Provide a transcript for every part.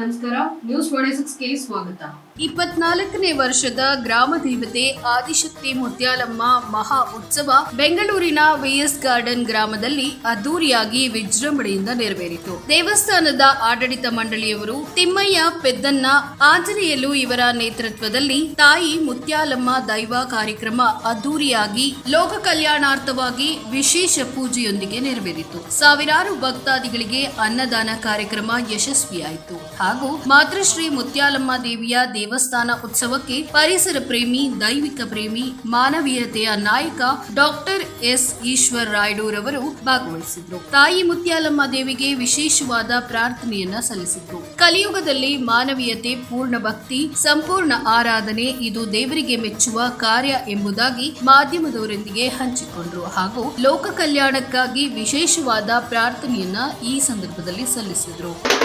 ನಮಸ್ಕಾರ ನ್ಯೂಸ್ ಸಿಕ್ಸ್ಗೆ ಸ್ವಾಗತ. ಇಪ್ಪತ್ನಾಲ್ಕನೇ ವರ್ಷದ ಗ್ರಾಮ ದೇವತೆ ಆದಿಶಕ್ತಿ ಮುತ್ಯಾಲಮ್ಮ ಮಹಾ ಉತ್ಸವ ಬೆಂಗಳೂರಿನ ವಿಎಸ್ ಗಾರ್ಡನ್ ಗ್ರಾಮದಲ್ಲಿ ಅದ್ದೂರಿಯಾಗಿ ವಿಜೃಂಭಣೆಯಿಂದ ನೆರವೇರಿತು. ದೇವಸ್ಥಾನದ ಆಡಳಿತ ಮಂಡಳಿಯವರು ತಿಮ್ಮಯ್ಯ ಪೆದ್ದನ್ನ ಆಂಜನೇಯಲು ಇವರ ನೇತೃತ್ವದಲ್ಲಿ ತಾಯಿ ಮುತ್ಯಾಲಮ್ಮ ದೈವ ಕಾರ್ಯಕ್ರಮ ಅದ್ದೂರಿಯಾಗಿ ಲೋಕ ಕಲ್ಯಾಣಾರ್ಥವಾಗಿ ವಿಶೇಷ ಪೂಜೆಯೊಂದಿಗೆ ನೆರವೇರಿತು. ಸಾವಿರಾರು ಭಕ್ತಾದಿಗಳಿಗೆ ಅನ್ನದಾನ ಕಾರ್ಯಕ್ರಮ ಯಶಸ್ವಿಯಾಯಿತು. ಹಾಗೂ ಮಾತೃಶ್ರೀ ಮುತ್ಯಾಲಮ್ಮ ದೇವಿಯ ದೇವಸ್ಥಾನ ಉತ್ಸವಕ್ಕೆ ಪರಿಸರ ಪ್ರೇಮಿ, ದೈವಿಕ ಪ್ರೇಮಿ, ಮಾನವೀಯತೆಯ ನಾಯಕ ಡಾಕ್ಟರ್ ಎಸ್ ಈಶ್ವರ್ ರಾಯ್ಡೂರವರು ಭಾಗವಹಿಸಿದ್ರು. ತಾಯಿ ಮುತ್ಯಾಲಮ್ಮ ದೇವಿಗೆ ವಿಶೇಷವಾದ ಪ್ರಾರ್ಥನೆಯನ್ನ ಸಲ್ಲಿಸಿದ್ರು. ಕಲಿಯುಗದಲ್ಲಿ ಮಾನವೀಯತೆ, ಪೂರ್ಣ ಭಕ್ತಿ, ಸಂಪೂರ್ಣ ಆರಾಧನೆ ಇದು ದೇವರಿಗೆ ಮೆಚ್ಚುವ ಕಾರ್ಯ ಎಂಬುದಾಗಿ ಮಾಧ್ಯಮದವರೊಂದಿಗೆ ಹಂಚಿಕೊಂಡ್ರು ಹಾಗೂ ಲೋಕ ಕಲ್ಯಾಣಕ್ಕಾಗಿ ವಿಶೇಷವಾದ ಪ್ರಾರ್ಥನೆಯನ್ನ ಈ ಸಂದರ್ಭದಲ್ಲಿ ಸಲ್ಲಿಸಿದ್ರು.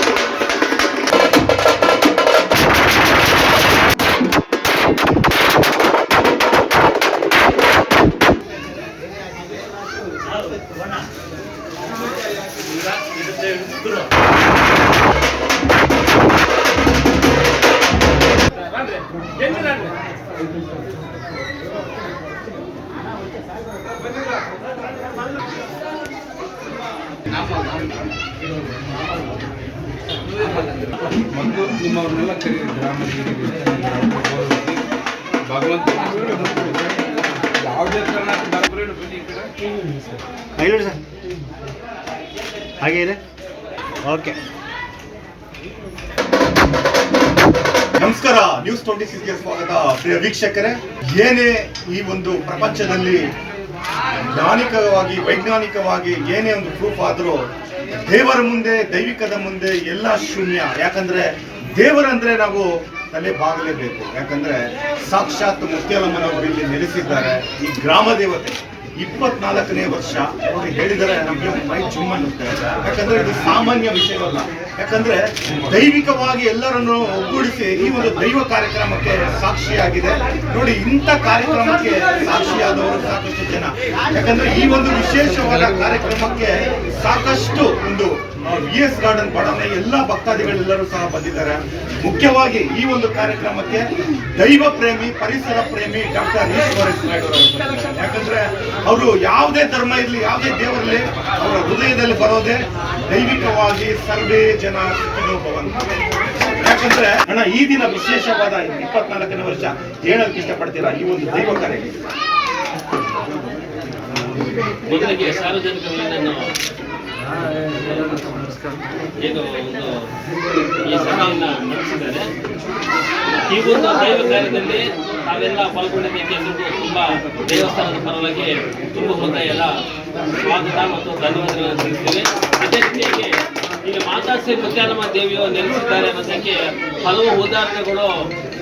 ನಿಮ್ಮವ್ರನ್ನೆಲ್ಲ ಕರೀರಿ ಗ್ರಾಮದ ಭಗವಂತ ಯಾವುದೇ ಕಾರಣಕ್ಕೂ ಬರಬೇಡಿ ಬನ್ನಿ ಈ ಕಡೆ. ಹೇಳಿ ಸರ್. ಹಾಗೆ ಇದೆ? ಓಕೆ. ನಮಸ್ಕಾರ ನ್ಯೂಸ್ ಟ್ವೆಂಟಿ ಸಿಕ್ಸ್ಗೆ ಸ್ವಾಗತ. ಪ್ರಿಯ ವೀಕ್ಷಕರೇ ಏನೇ ಈ ಒಂದು ಪ್ರಪಂಚದಲ್ಲಿ ಜ್ಞಾನಿಕವಾಗಿ, ವೈಜ್ಞಾನಿಕವಾಗಿ ಏನೇ ಒಂದು ಪ್ರೂಫ್ ಆದರೂ ದೇವರ ಮುಂದೆ, ದೈವಿಕದ ಮುಂದೆ ಎಲ್ಲ ಶೂನ್ಯ. ಯಾಕಂದ್ರೆ ದೇವರಂದ್ರೆ ನಾವು ತಲೆ ಬಾಗಲೇಬೇಕು. ಯಾಕಂದ್ರೆ ಸಾಕ್ಷಾತ್ ಮುತ್ಯಲಮ್ಮನವರು ಇಲ್ಲಿ ನೆಲೆಸಿದ್ದಾರೆ ಈ ಗ್ರಾಮ ದೇವತೆ. ಇಪ್ಪತ್ನಾಲ್ಕನೇ ವರ್ಷ ಅವರು ಹೇಳಿದರೆ ನಮಗೆ ಮೈ ಜುಮ್ಮನ್ನುತ್ತೆ ಯಾಕಂದ್ರೆ ಇದು ಸಾಮಾನ್ಯ ವಿಷಯವಲ್ಲ. ಯಾಕಂದ್ರೆ ದೈವಿಕವಾಗಿ ಎಲ್ಲರನ್ನು ಒಗ್ಗೂಡಿಸಿ ಈ ಒಂದು ದೈವ ಕಾರ್ಯಕ್ರಮಕ್ಕೆ ಸಾಕ್ಷಿಯಾಗಿದೆ. ನೋಡಿ, ಇಂಥ ಕಾರ್ಯಕ್ರಮಕ್ಕೆ ಸಾಕ್ಷಿಯಾದವರು ಸಾಕಷ್ಟು ಜನ. ಯಾಕಂದ್ರೆ ಈ ಒಂದು ವಿಶೇಷವಾದ ಕಾರ್ಯಕ್ರಮಕ್ಕೆ ಸಾಕಷ್ಟು ಒಂದು ವಿ ಎಸ್ ಗಾರ್ಡನ್ ಬಡಾವಣೆ ಎಲ್ಲ ಭಕ್ತಾದಿಗಳೆಲ್ಲರೂ ಸಹ ಬಂದಿದ್ದಾರೆ. ಮುಖ್ಯವಾಗಿ ಈ ಒಂದು ಕಾರ್ಯಕ್ರಮಕ್ಕೆ ದೈವ ಪ್ರೇಮಿ, ಪರಿಸರ ಪ್ರೇಮಿ ಡಾಕ್ಟರ್ ಈಶ್ವರ ಯಾಕಂದ್ರೆ ಅವರು ಯಾವುದೇ ಧರ್ಮ ಇರಲಿ, ಯಾವುದೇ ದೇವರಲ್ಲಿ ಅವರ ಹೃದಯದಲ್ಲಿ ಬರೋದೇ ದೈವಿಕವಾಗಿ ಸರ್ವೇ ಜನ ಸುಖಿನೋ ಭವಂತು. ಯಾಕಂದ್ರೆ, ಅಣ್ಣ, ಈ ದಿನ ವಿಶೇಷವಾದ ಇಪ್ಪತ್ನಾಲ್ಕನೇ ವರ್ಷ ಹೇಳೋಕೆ ಇಷ್ಟಪಡ್ತೀರಾ? ಈ ಒಂದು ದೈವ ಕಾರ್ಯಕ್ಕೆ ಮೊದಲಿಗೆ ಸಾರ್ವಜನಿಕರಲ್ಲಿ ನಾನು ಏನು ಒಂದು ಈ ಸಭೆಯನ್ನ ನಡೆಸಿದ್ದಾರೆ. ಈ ಒಂದು ದೈವ ಕಾರ್ಯದಲ್ಲಿ ತಾವೆಲ್ಲ ಪಾಲ್ಗೊಂಡಿದ್ದಕ್ಕೆ ಎಲ್ರಿಗೂ ತುಂಬಾ ದೇವಸ್ಥಾನದ ಪರವಾಗಿ ತುಂಬ ಹೃದಯ ಎಲ್ಲ ಸ್ವಾಗತ ಮತ್ತು ಧನ್ಯವಾದಗಳನ್ನು ತಿಳಿಸ್ತೀವಿ. ಅದೇ ರೀತಿಯಾಗಿ ಈಗ ಮಾತಾಶ್ರೀ ಮುತ್ಯಾಲಮ್ಮ ದೇವಿಯು ನೆಲೆಸಿದ್ದಾರೆ ಅನ್ನೋದಕ್ಕೆ ಹಲವು ಉದಾಹರಣೆಗಳು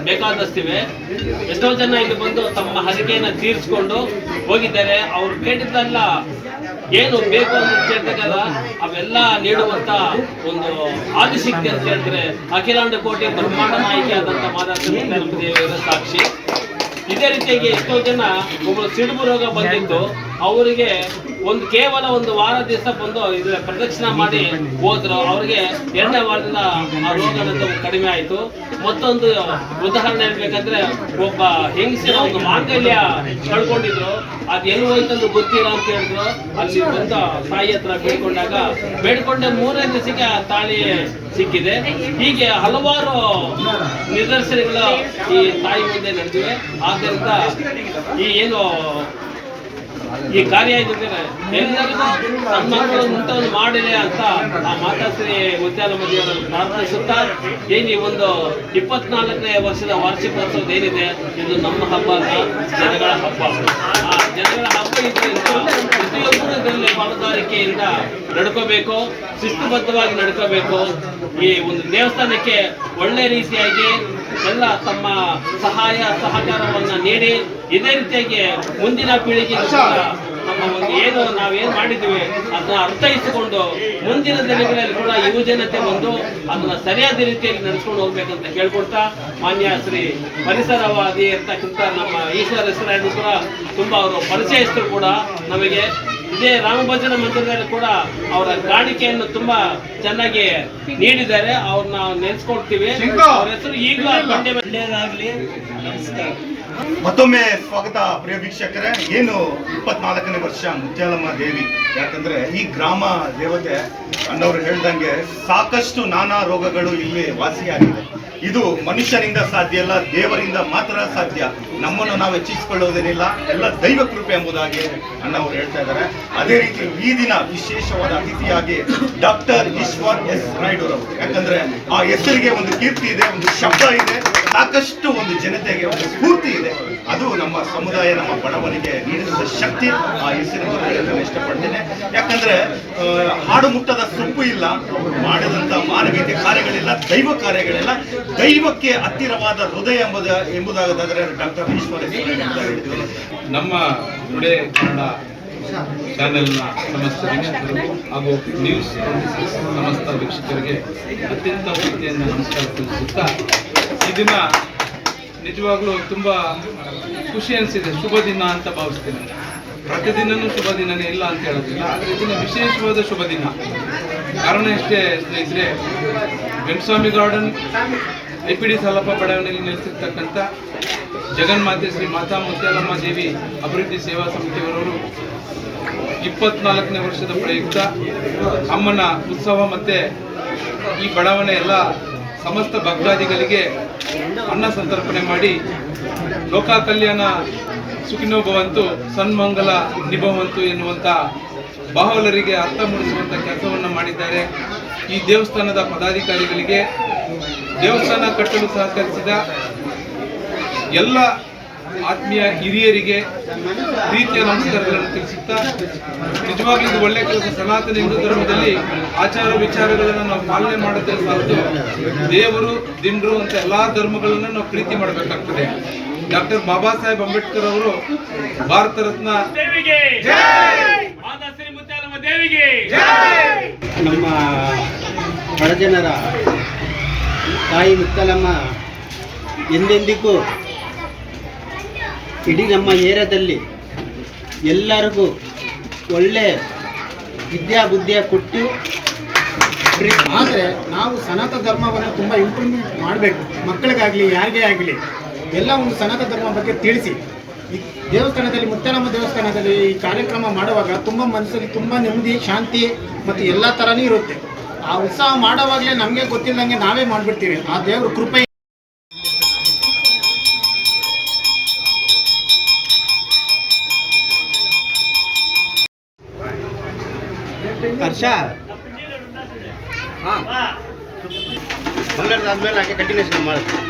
ಬೇಕಾದಷ್ಟಿವೆ. ಎಷ್ಟೋ ಜನ ಇಲ್ಲಿ ಬಂದು ತಮ್ಮ ಹರಿಕೆಯನ್ನು ತೀರಿಸ್ಕೊಂಡು ಹೋಗಿದ್ದಾರೆ. ಅವ್ರು ಕೇಳಿದ್ದಲ್ಲ, ಏನು ಬೇಕು ಅಂತ ಕೇಳ್ತಕ್ಕಲ್ಲ ಅವೆಲ್ಲ ನೀಡುವಂತ ಒಂದು ಆದಿಶಕ್ತಿ ಅಂತ ಹೇಳಿದ್ರೆ ಅಖಿಲಾಂಡ ಕೋಟೆ ಬ್ರಹ್ಮಾಂಡ ನಾಯಕಿ ಆದಂತ ಮಾತಾಡ್ತಾರೆ ಸಾಕ್ಷಿ. ಇದೇ ರೀತಿಯಾಗಿ ಎಷ್ಟೋ ಜನ ಒಬ್ಬರು ಸಿಡುಬು ರೋಗ ಬಂದಿತ್ತು. ಅವರಿಗೆ ಒಂದು ಕೇವಲ ಒಂದು ವಾರ ದಿವಸ ಬಂದು ಇದು ಪ್ರದಕ್ಷಿಣೆ ಮಾಡಿ ಹೋದ್ರು. ಅವ್ರಿಗೆ ಎರಡನೇ ವಾರದಿಂದ ಆ ರೋಗನಂತ ಕಡಿಮೆ ಆಯಿತು. ಮತ್ತೊಂದು ಉದಾಹರಣೆ ಹೇಳ್ಬೇಕಂದ್ರೆ ಒಬ್ಬ ಹೆಂಗಸಿನ ಒಂದು ಮಾಂಗಲ್ಯ ಕಳ್ಕೊಂಡಿದ್ರು. ಅದು ಎಲ್ಲಿ ಹೋಯ್ತಂದು ಗೊತ್ತಿಲ್ಲ ಅಂತ ಹೇಳಿದ್ರು. ಅಲ್ಲಿ ಬಂದ ತಾಯಿ ಹತ್ರ ಬೇಡ್ಕೊಂಡಾಗ ಬೇಡ್ಕೊಂಡೆ ಮೂರನೇ ದಿವಸಕ್ಕೆ ಆ ತಾಳಿ ಸಿಕ್ಕಿದೆ. ಹೀಗೆ ಹಲವಾರು ನಿದರ್ಶನಗಳು ಈ ತಾಯಿ ಮುಂದೆ ನಡೆದಿವೆ. ಆದ್ದರಿಂದ ಈ ಏನು ಈ ಕಾರ್ಯ ಎಲ್ಲರಿಗೂ ಮುಂತವನ್ನು ಮಾಡಿದೆ ಅಂತ ಆ ಮಾತಾಶ್ರೀ ಮುತ್ಯಾಲ ದೇವರನ್ನು ಪ್ರಾರ್ಥಿಸುತ್ತಾ, ಏನು ಒಂದು ಇಪ್ಪತ್ನಾಲ್ಕನೇ ವರ್ಷದ ವಾರ್ಷಿಕೋತ್ಸವ ಏನಿದೆ? ಇದು ನಮ್ಮ ಹಬ್ಬ ಅಲ್ಲ, ಜನಗಳ ಹಬ್ಬ. ಆ ಜನಗಳ ಹಬ್ಬ ಇದರಿಂದ ಪ್ರತಿಯೊಬ್ಬರು ಇದರಲ್ಲಿ ಪಾಲುದಾರಿಕೆಯಿಂದ ನಡ್ಕೋಬೇಕು, ಶಿಸ್ತುಬದ್ಧವಾಗಿ ನಡ್ಕೋಬೇಕು. ಈ ಒಂದು ದೇವಸ್ಥಾನಕ್ಕೆ ಒಳ್ಳೆ ರೀತಿಯಾಗಿ ಎಲ್ಲ ತಮ್ಮ ಸಹಾಯ ಸಹಕಾರವನ್ನು ನೀಡಿ ಇದೇ ರೀತಿಯಾಗಿ ಮುಂದಿನ ಪೀಳಿಗೆ ಕೂಡ ನಮ್ಮ ಒಂದು ಏನು ನಾವೇನು ಮಾಡಿದ್ದೀವಿ ಅದನ್ನ ಅರ್ಥೈಸಿಕೊಂಡು ಮುಂದಿನ ದಿನಗಳಲ್ಲಿ ಕೂಡ ಯುವಜನತೆ ಬಂದು ಅದನ್ನ ಸರಿಯಾದ ರೀತಿಯಲ್ಲಿ ನಡೆಸ್ಕೊಂಡು ಹೋಗ್ಬೇಕಂತ ಕೇಳ್ಕೊಡ್ತಾ ಮಾನ್ಯ ಶ್ರೀ ಪರಿಸರವಾದಿ ಇರ್ತಕ್ಕಂಥ ನಮ್ಮ ಈಶ್ವರ ಹೆಸರಾಯರು ಕೂಡ ತುಂಬಾ ಅವರು ಪರಿಚಯಸ್ಥರು ಕೂಡ ನಮಗೆ ಇದೇ ರಾಮಭಜನ ಮಂದಿರದಲ್ಲಿ ಕೂಡ ಅವರ ಕಾಣಿಕೆಯನ್ನು ತುಂಬಾ ಚೆನ್ನಾಗಿ ನೀಡಿದ್ದಾರೆ. ಅವ್ರನ್ನ ನಾವು ನೆನೆಸ್ಕೊಳ್ತೀವಿ. ಅವ್ರ ಹೆಸರು ಈಗಲೂ ಮಂಡ್ಯ ಒಳ್ಳೆಯದಾಗ್ಲಿ ನಮಸ್ಕಾರ. ಮತ್ತೊಮ್ಮೆ ಸ್ವಾಗತ ಪ್ರಿಯ ವೀಕ್ಷಕರೇ. ಏನು ಇಪ್ಪತ್ನಾಲ್ಕನೇ ವರ್ಷ ಮುತ್ಯಾಲಮ್ಮ ದೇವಿ. ಯಾಕಂದ್ರೆ ಈ ಗ್ರಾಮ ದೇವತೆ ಅನ್ನೋರು ಹೇಳ್ದಂಗೆ ಸಾಕಷ್ಟು ನಾನಾ ರೋಗಗಳು ಇಲ್ಲಿ ವಾಸಿಯಾಗಿದೆ. ಇದು ಮನುಷ್ಯರಿಂದ ಸಾಧ್ಯ ಅಲ್ಲ, ದೇವರಿಂದ ಮಾತ್ರ ಸಾಧ್ಯ. ನಮ್ಮನ್ನು ನಾವು ಹೆಚ್ಚಿಸಿಕೊಳ್ಳುವುದೇನಿಲ್ಲ ಎಲ್ಲ ದೈವ ಕೃಪೆ ಎಂಬುದಾಗಿ ಅಣ್ಣವರು ಹೇಳ್ತಾ ಇದ್ದಾರೆ. ಅದೇ ರೀತಿ ಈ ದಿನ ವಿಶೇಷವಾದ ಅತಿಥಿಯಾಗಿ ಡಾಕ್ಟರ್ ಈಶ್ವರ್ ಎಸ್ ರಾಯ್ಡೂರವರು. ಯಾಕಂದ್ರೆ ಆ ಹೆಸರಿಗೆ ಒಂದು ಕೀರ್ತಿ ಇದೆ, ಒಂದು ಶಬ್ದ ಇದೆ. ಸಾಕಷ್ಟು ಒಂದು ಜನತೆಗೆ ಒಂದು ಸ್ಫೂರ್ತಿ ಇದೆ. ಅದು ನಮ್ಮ ಸಮುದಾಯ, ನಮ್ಮ ಬಡವರಿಗೆ ನೀಡಿದ ಶಕ್ತಿ. ಆ ಹೆಸರಿನ ನಾನು ಇಷ್ಟಪಡ್ತೇನೆ. ಯಾಕಂದ್ರೆ ಹಾಡು ಮುಟ್ಟದ ಸೊಪ್ಪು ಇಲ್ಲ ಮಾಡಿದಂಥ ಮಾನವೀಯತೆ ಕಾರ್ಯಗಳಿಲ್ಲ, ದೈವ ಕಾರ್ಯಗಳಿಲ್ಲ. ದೈವಕ್ಕೆ ಹತ್ತಿರವಾದ ಹೃದಯ ಎಂಬುದ, ಎಂಬುದಾಗದಾದರೆ ಡಾಕ್ಟರ್ ಈಶ್ವರ ನಮ್ಮ ಟುಡೇ ಕನ್ನಡ ಚಾನೆಲ್ನ ಸಮಸ್ತ ವೀಕ್ಷಕರು ಹಾಗೂ ನ್ಯೂಸ್ ಸಮಸ್ತ ವೀಕ್ಷಕರಿಗೆ ಅತ್ಯಂತ ಪ್ರೀತಿಯಿಂದ ನಮಸ್ಕಾರ ತಿಳಿಸುತ್ತಾ ಈ ದಿನ ನಿಜವಾಗ್ಲೂ ತುಂಬ ಖುಷಿ ಅನಿಸಿದೆ. ಶುಭ ದಿನ ಅಂತ ಭಾವಿಸ್ತೀನಿ. ಪ್ರತಿದಿನನೂ ಶುಭ ದಿನನೇ ಇಲ್ಲ ಅಂತ ಹೇಳೋದಿಲ್ಲ. ಆದರೆ ಇದನ್ನು ವಿಶೇಷವಾದ ಶುಭ ದಿನ. ಕಾರಣ ಎಷ್ಟೇ ಸ್ನೇಹಿತರೆ Venkaswamy garden I P D Salappa ಬಡಾವಣೆಯಲ್ಲಿ ನೆಲೆಸಿರ್ತಕ್ಕಂಥ ಜಗನ್ಮಾತೆ ಶ್ರೀ ಮಾತಾ ಮುತ್ಯಾಲಮ್ಮ ದೇವಿ ಅಭಿವೃದ್ಧಿ ಸೇವಾ ಸಮಿತಿಯವರವರು ಇಪ್ಪತ್ನಾಲ್ಕನೇ ವರ್ಷದ ಪ್ರಯುಕ್ತ ಅಮ್ಮನ ಉತ್ಸವ ಮತ್ತು ಈ ಬಡಾವಣೆ ಎಲ್ಲ ಸಮಸ್ತ ಭಕ್ತಾದಿಗಳಿಗೆ ಅನ್ನ ಸಂತರ್ಪಣೆ ಮಾಡಿ ಲೋಕ ಕಲ್ಯಾಣ ಸುಖಿನೋ ಭವಂತು ಸನ್ಮಂಗಲ ನಿಭವಂತು ಎನ್ನುವಂಥ ಬಾಹುಲರಿಗೆ ಅರ್ಥ ಮೂಡಿಸುವಂಥ ಕೆಲಸವನ್ನು ಮಾಡಿದ್ದಾರೆ. ಈ ದೇವಸ್ಥಾನದ ಪದಾಧಿಕಾರಿಗಳಿಗೆ ದೇವಸ್ಥಾನ ಕಟ್ಟಲು ಸಹಕರಿಸಿದ ಎಲ್ಲ ಆತ್ಮೀಯ ಹಿರಿಯರಿಗೆ ಪ್ರೀತಿಯ ನಮಸ್ಕಾರಗಳನ್ನು ತಿಳಿಸುತ್ತಾ ನಿಜವಾಗ್ಲೂ ಇದು ಒಳ್ಳೆಯ ಕೆಲಸ ಸನಾತನ ಹಿಂದೂ ಧರ್ಮದಲ್ಲಿ ಆಚಾರ ವಿಚಾರಗಳನ್ನು ನಾವು ಪಾಲನೆ ಮಾಡೋದೇ ಸಾಲದು ದೇವರು ದಿಂಡ್ರು ಅಂತ ಎಲ್ಲಾ ಧರ್ಮಗಳನ್ನು ನಾವು ಪ್ರೀತಿ ಮಾಡಬೇಕಾಗ್ತದೆ. ಡಾಕ್ಟರ್ ಬಾಬಾ ಸಾಹೇಬ್ ಅಂಬೇಡ್ಕರ್ ಅವರು ಭಾರತ ರತ್ನ ದೇವಿಗೆ! ಮಾತಾ ಶ್ರೀ ಮುತ್ಯಾಲಮ್ಮ ದೇವಿಗೆ! ನಮ್ಮ ಬಡಜನರ ತಾಯಿ ಮುತ್ತಲಮ್ಮ ಎಂದೆಂದಿಗೂ ಇಡೀ ನಮ್ಮ ಏರಿಯಾದಲ್ಲಿ ಎಲ್ಲರಿಗೂ ಒಳ್ಳೆ ವಿದ್ಯಾಬುದ್ಧಿಯ ಕೊಟ್ಟು ಆದರೆ ನಾವು ಸನಾತನ ಧರ್ಮವನ್ನು ತುಂಬ ಇಂಪ್ರೂವ್ಮೆಂಟ್ ಮಾಡಬೇಕು. ಮಕ್ಕಳಿಗಾಗಲಿ, ಯಾರಿಗೇ ಆಗಲಿ, ಎಲ್ಲ ಒಂದು ಸನಾತನ ಧರ್ಮ ಬಗ್ಗೆ ತಿಳಿಸಿ. ಈ ದೇವಸ್ಥಾನದಲ್ಲಿ ಮುತ್ತಾರಮ್ಮ ದೇವಸ್ಥಾನದಲ್ಲಿ ಈ ಕಾರ್ಯಕ್ರಮ ಮಾಡುವಾಗ ತುಂಬ ಮನಸ್ಸಲ್ಲಿ ತುಂಬ ನೆಮ್ಮದಿ, ಶಾಂತಿ ಮತ್ತು ಎಲ್ಲ ಥರನೂ ಇರುತ್ತೆ. ಆ ಉತ್ಸಾಹ ಮಾಡೋವಾಗಲೇ ನಮಗೆ ಗೊತ್ತಿಲ್ಲದಂಗೆ ನಾವೇ ಮಾಡಿಬಿಡ್ತೀವಿ. ಆ ದೇವರು ಕೃಪೆ ಹರ್ಷಾದ್ ಹಾಂ ಬಂಗಾರದಾದ್ಮೇಲೆ ಹಾಗೆ ಕಂಟಿನ್ಯೂಷನ್ ಮಾಡ್ತೀನಿ